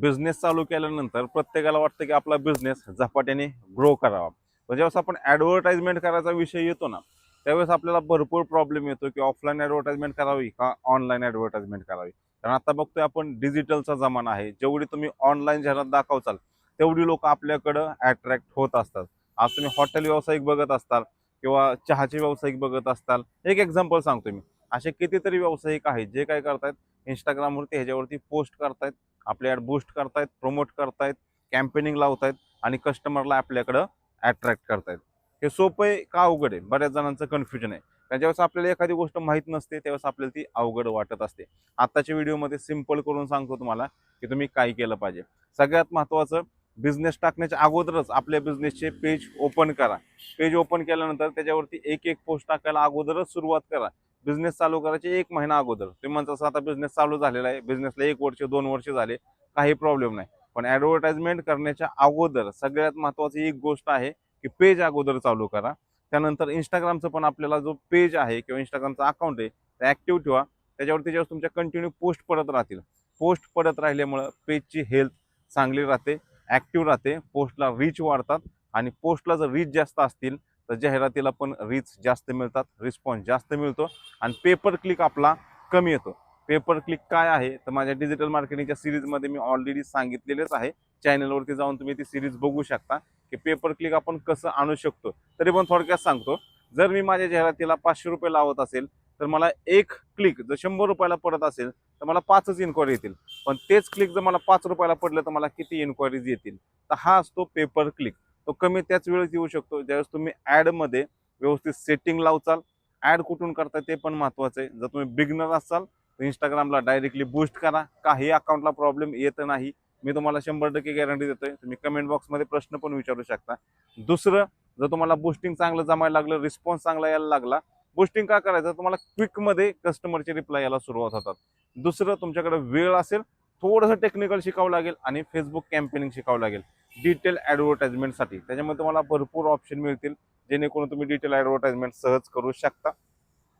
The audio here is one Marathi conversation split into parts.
बिझनेस चालू केल्यानंतर प्रत्येकाला वाटतं की आपला बिझनेस झपाट्याने ग्रो करावा. पण ज्यावेळेस आपण ॲडव्हर्टाइजमेंट करायचा विषय येतो ना त्यावेळेस आपल्याला भरपूर प्रॉब्लेम येतो की ऑफलाईन ॲडव्हर्टाइजमेंट करावी का ऑनलाईन ॲडव्हर्टाइजमेंट करावी? कारण आता बघतोय आपण डिजिटलचा जमाना आहे. जेवढी तुम्ही ऑनलाईन जाहिरात दाखवचाल तेवढी लोक आपल्याकडं अट्रॅक्ट होत असतात. आज तुम्ही हॉटेल व्यावसायिक बघत असताल किंवा चहाचे व्यावसायिक बघत असताल एक एक्झाम्पल सांगतो मी. असे कितीतरी व्यावसायिक आहेत जे काय करतायत इंस्टाग्रामवरती ह्याच्यावरती पोस्ट करतायत. आपले ॲड बूस्ट करतायत प्रमोट करतायत कॅम्पेनिंग लावतायत आणि कस्टमरला आपल्याकडं अट्रॅक्ट करतायत. हे सोपं आहे का अवघड आहे? बऱ्याच जणांचं कन्फ्युजन आहे. कारण ज्यावेळेस आपल्याला एखादी गोष्ट माहीत नसते त्यावेळेस आपल्याला ती अवघड वाटत असते. आत्ताच्या व्हिडिओमध्ये सिंपल करून सांगतो तुम्हाला की तुम्ही काय केलं पाहिजे. सगळ्यात महत्त्वाचं बिझनेस टाकण्याच्या अगोदरच आपल्या बिझनेसचे पेज ओपन करा. पेज ओपन केल्यानंतर त्याच्यावरती एक एक पोस्ट टाकायला अगोदरच सुरुवात करा. बिझनेस चालू करायचे एक महिना अगोदर. तुम्ही म्हणता असं आता बिझनेस चालू झालेला आहे. बिझनेसला एक वर्ष दोन वर्ष झाले. काही प्रॉब्लेम नाही. पण ॲडव्हर्टाइजमेंट करण्याच्या अगोदर सगळ्यात महत्त्वाची एक गोष्ट आहे की पेज अगोदर चालू करा. त्यानंतर इंस्टाग्रामचं पण आपल्याला जो पेज आहे किंवा इंस्टाग्रामचा अकाउंट आहे ते ॲक्टिव्ह ठेवा. त्याच्यावर त्याच्यावर तुमच्या कंटिन्यू पोस्ट पडत राहतील. पोस्ट पडत राहिल्यामुळं पेजची हेल्थ चांगली राहते ॲक्टिव्ह राहते. पोस्टला रीच वाढतात आणि पोस्टला जर रीच जास्त असतील तर जाहिरातीला पण रीच जास्त मिळतात रिस्पॉन्स जास्त मिळतो आणि पेपर क्लिक आपला कमी येतो. पेपर क्लिक काय आहे? तर माझ्या डिजिटल मार्केटिंगच्या सिरीजमध्ये मी ऑलरेडी सांगितलेलेच आहे. चॅनलवरती जाऊन तुम्ही ती सिरीज बघू शकता की पेपर क्लिक आपण कसं आणू शकतो. तरी पण थोडक्यात सांगतो जर मी माझ्या जाहिरातीला पाचशे रुपये लावत असेल तर मला एक क्लिक जर शंभर रुपयाला पडत असेल तर मला पाचच इन्क्वायरी येतील. पण तेच क्लिक जर मला पाच रुपयाला पडलं तर मला किती इन्क्वायरीज येतील? तर हा असतो पेपर क्लिक तो कमी त्याच वेळेस येऊ शकतो. ज्यावेळेस तुम्ही ॲडमध्ये व्यवस्थित सेटिंग लावचाल ॲड कुठून करता ते पण महत्त्वाचं आहे. जर तुम्ही बिगनर असाल तर इंस्टाग्रामला डायरेक्टली बूस्ट करा. काही अकाउंटला प्रॉब्लेम येत नाही. मी तुम्हाला शंभर टक्के गॅरंटी देतोय. तुम्ही कमेंट बॉक्समध्ये प्रश्न पण विचारू शकता. दुसरं जर तुम्हाला बुस्टिंग चांगलं जमायला लागलं रिस्पॉन्स चांगला यायला लागला बुस्टिंग का करायचं? तुम्हाला क्विकमध्ये कस्टमरचे रिप्लाय यायला सुरुवात होतात. दुसरं तुमच्याकडे वेळ असेल थोडंसं टेक्निकल शिकावं लागेल आणि फेसबुक कॅम्पेनिंग शिकावं लागेल. डिटेल ॲडव्हर्टाइजमेंटसाठी त्याच्यामध्ये तुम्हाला भरपूर ऑप्शन मिळतील जेणेकरून तुम्ही डिटेल ॲडव्हर्टाइजमेंट सहज करू शकता.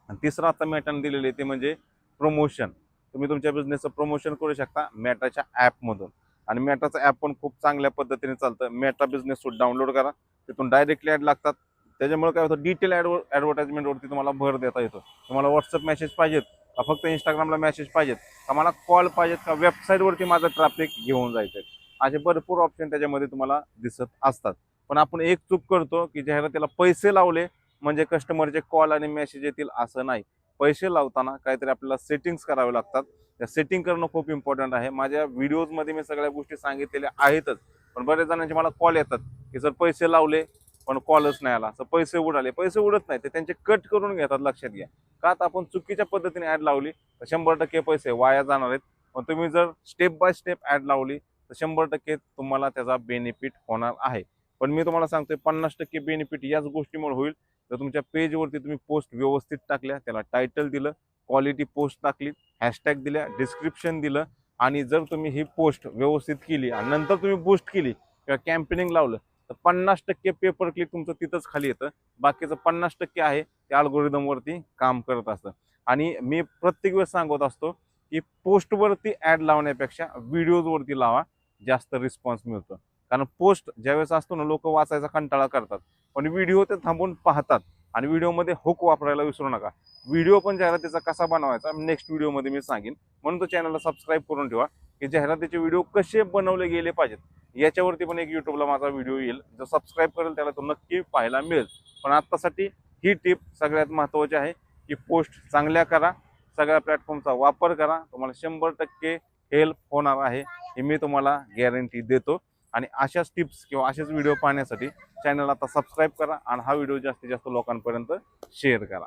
आणि तिसरं आता मॅटानं दिलेलं आहे ते म्हणजे प्रमोशन तुम्ही तुमच्या बिझनेसचं प्रमोशन करू शकता मॅटाच्या ॲपमधून आणि मॅटाचं ॲप पण खूप चांगल्या पद्धतीने चालतं. मेटा बिझनेस सूट डाउनलोड करा. तिथून डायरेक्टली ॲड लागतात. त्याच्यामुळे काय होतं डिटेल ॲडव ॲडव्हर्टाइजमेंटवरती तुम्हाला भर देता येतो. तुम्हाला व्हॉट्सअप मेसेज पाहिजेत का? फक्त इंस्टाग्रामला मेसेज पाहिजेत का? मला कॉल पाहिजेत का? वेबसाईटवरती माझं ट्रॅफिक घेऊन जायचं असे भरपूर ऑप्शन त्याच्यामध्ये तुम्हाला दिसत असतात. पण आपण एक चूक करतो की जाहिरातीला पैसे लावले म्हणजे कस्टमरचे कॉल आणि मेसेज येतील असं नाही. पैसे लावताना काहीतरी आपल्याला सेटिंग्स करावे लागतात. त्या सेटिंग करणं खूप इम्पॉर्टंट आहे. माझ्या व्हिडिओजमध्ये मी सगळ्या गोष्टी सांगितलेल्या आहेतच. पण बरेच जणांचे मला कॉल येतात की सर पैसे लावले पण कॉलच नाही आला. तर पैसे उडाले. पैसे उडत नाही ते त्यांचे कट करून घेतात लक्षात घ्या. का तर आपण चुकीच्या पद्धतीने ॲड लावली तर शंभर टक्के पैसे वाया जाणार आहेत. पण तुम्ही जर स्टेप बाय स्टेप ॲड लावली तर शंभर टक्के तुम्हाला त्याचा बेनिफिट होणार आहे. पण मी तुम्हाला सांगतोय पन्नास टक्के बेनिफिट याच गोष्टीमुळे होईल. तर तुमच्या पेजवरती तुम्ही पोस्ट व्यवस्थित टाकल्या त्याला टायटल दिलं क्वालिटी पोस्ट टाकली हॅशटॅग दिल्या डिस्क्रिप्शन दिलं आणि जर तुम्ही ही पोस्ट व्यवस्थित केली आणि नंतर तुम्ही बूस्ट केली किंवा कॅम्पेनिंग लावलं तर पन्नास टक्के पेपर क्लिक तुमचं तिथंच खाली येतं. बाकीचं पन्नास टक्के आहे ते अल्गोरिदमवरती काम करत असतं. आणि मी प्रत्येक वेळेस सांगत असतो की पोस्टवरती ॲड लावण्यापेक्षा व्हिडिओजवरती लावा जास्त रिस्पॉन्स मिळतो. कारण पोस्ट ज्यावेळेस असतो ना लोक वाचायचा कंटाळा करतात. पण व्हिडिओ ते थांबून पाहतात. आणि व्हिडिओमध्ये हुक वापरायला विसरू नका. व्हिडिओ पण जाहिरातीचा कसा बनवायचा नेक्स्ट व्हिडिओमध्ये मी सांगेन. म्हणून तो चॅनलला सबस्क्राईब करून ठेवा. की जाहिरातीचे व्हिडिओ कसे बनवले गेले पाहिजेत. याच्यावरती पण एक यूट्यूबला माझा व्हिडिओ येईल. जो सबस्क्राईब करेल त्याला तो नक्की पाहायला मिळेल. पण आत्तासाठी ही टिप सगळ्यात महत्त्वाची आहे की पोस्ट चांगल्या करा. सगळ्या प्लॅटफॉर्मचा वापर करा. तुम्हाला शंभर टक्के हेल्प होणार आहे हे मी तुम्हाला गॅरंटी देतो. आणि अशाच टिप्स किंवा असेच व्हिडिओ पाहण्यासाठी चॅनल आता सबस्क्राईब करा आणि हा व्हिडिओ जास्तीत जास्त लोकांपर्यंत शेअर करा.